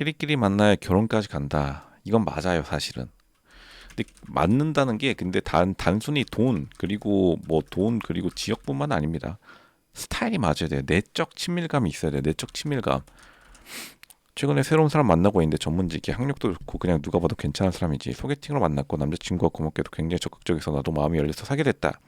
끼리끼리 만나야 결혼까지 간다. 이건 맞아요, 사실은. 근데 맞는다는 게 근데 단 단순히 돈 그리고 뭐 돈 그리고 지역뿐만 아닙니다. 스타일이 맞아야 돼요. 내적 친밀감이 있어야 돼요. 내적 친밀감. 최근에 새로운 사람 만나고 있는데 전문직이 학력도 좋고 그냥 누가 봐도 괜찮은 사람이지 소개팅으로 만났고 남자친구가 고맙게도 굉장히 적극적이서 나도 마음이 열려서 사게 됐다.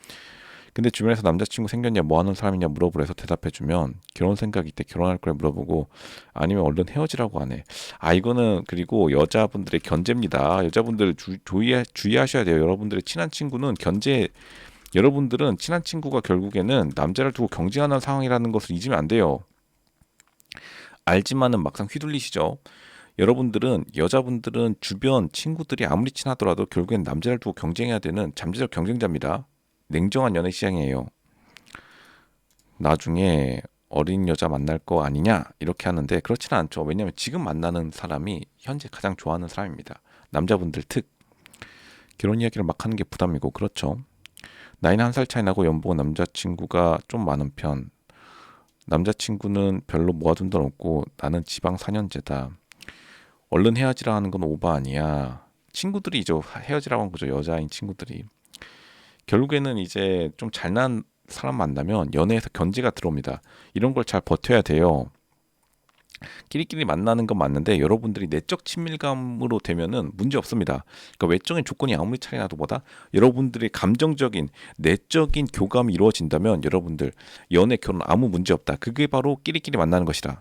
근데 주변에서 남자친구 생겼냐 뭐 하는 사람이냐 물어보래서 대답해주면 결혼 생각 있대 결혼할 걸 물어보고 아니면 얼른 헤어지라고 하네. 아 이거는 그리고 여자분들의 견제입니다. 여자분들 주, 주의, 주의하셔야 돼요. 여러분들의 친한 친구는 견제 여러분들은 친한 친구가 결국에는 남자를 두고 경쟁하는 상황이라는 것을 잊으면 안 돼요. 알지만은 막상 휘둘리시죠. 여러분들은 여자분들은 주변 친구들이 아무리 친하더라도 결국엔 남자를 두고 경쟁해야 되는 잠재적 경쟁자입니다. 냉정한 연애 시장이에요. 나중에 어린 여자 만날 거 아니냐 이렇게 하는데 그렇지는 않죠. 왜냐하면 지금 만나는 사람이 현재 가장 좋아하는 사람입니다. 남자분들 특 결혼 이야기를 막 하는 게 부담이고 그렇죠. 나이는 한 살 차이 나고 연봉은 남자친구가 좀 많은 편. 남자친구는 별로 모아둔 돈 없고 나는 지방 4년제다. 얼른 헤어지라 하는 건 오바 아니야. 친구들이 이제 헤어지라고 한 거죠. 여자인 친구들이. 결국에는 이제 좀 잘난 사람 만나면 연애에서 견제가 들어옵니다. 이런 걸 잘 버텨야 돼요. 끼리끼리 만나는 건 맞는데 여러분들이 내적 친밀감으로 되면은 문제 없습니다. 그러니까 외적인 조건이 아무리 차이 나도 보다 여러분들의 감정적인 내적인 교감이 이루어진다면 여러분들 연애 결혼 아무 문제 없다. 그게 바로 끼리끼리 만나는 것이다.